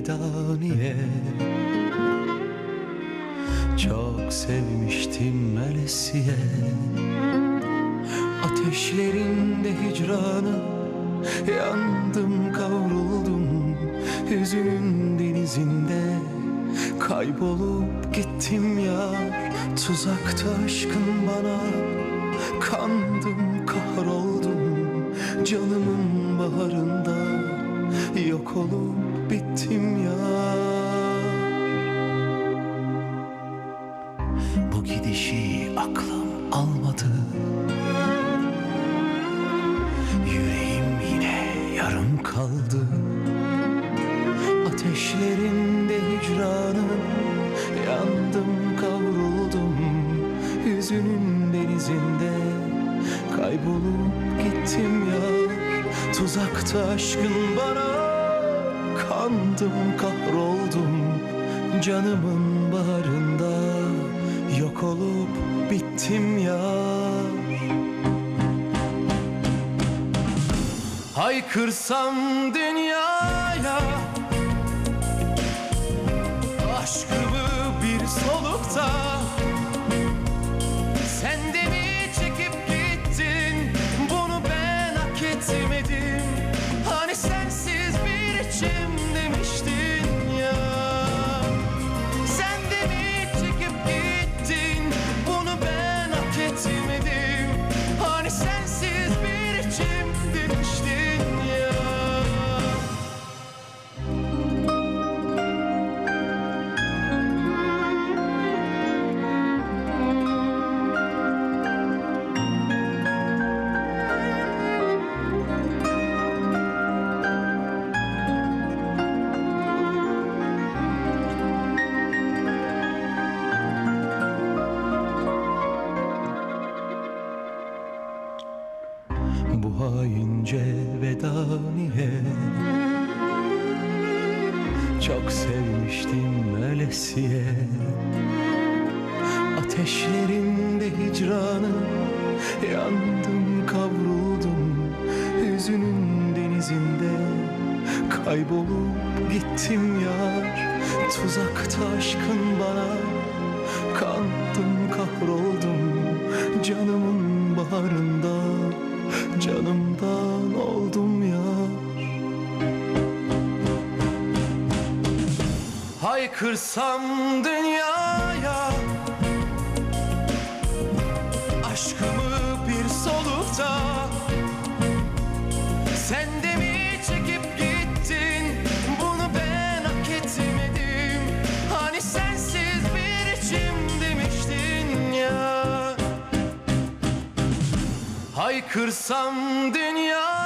Edaniye Çok sevmiştim Melesiye Ateşlerinde hicranı Yandım kavruldum. Hüzünün denizinde Kaybolup gittim yar. Tuzakta aşkın bana Kandım kahroldum. Canımın baharında Yok olup bittim ya. Bu gidişi aklım almadı. Yüreğim yine yarım kaldı. Ateşlerinde hicranın Yandım kavruldum. Hüzünün denizinde Kaybolup gittim ya. Tuzakta aşkın bana Kandım kahroldum Canımın baharında. Yok olup bittim ya Haykırsam dünyaya Aşkımı haince veda niye? Çok sevmiştim öylesiye Ateşlerinde hicranı Yandım kavruldum. Hüzünün denizinde Kaybolup gittim yar. Tuzakta aşkın bana Kandım kahroldum. Canımın baharında Canımdan oldum yar. Haykırsam dünyaya Haykırsam dünyaya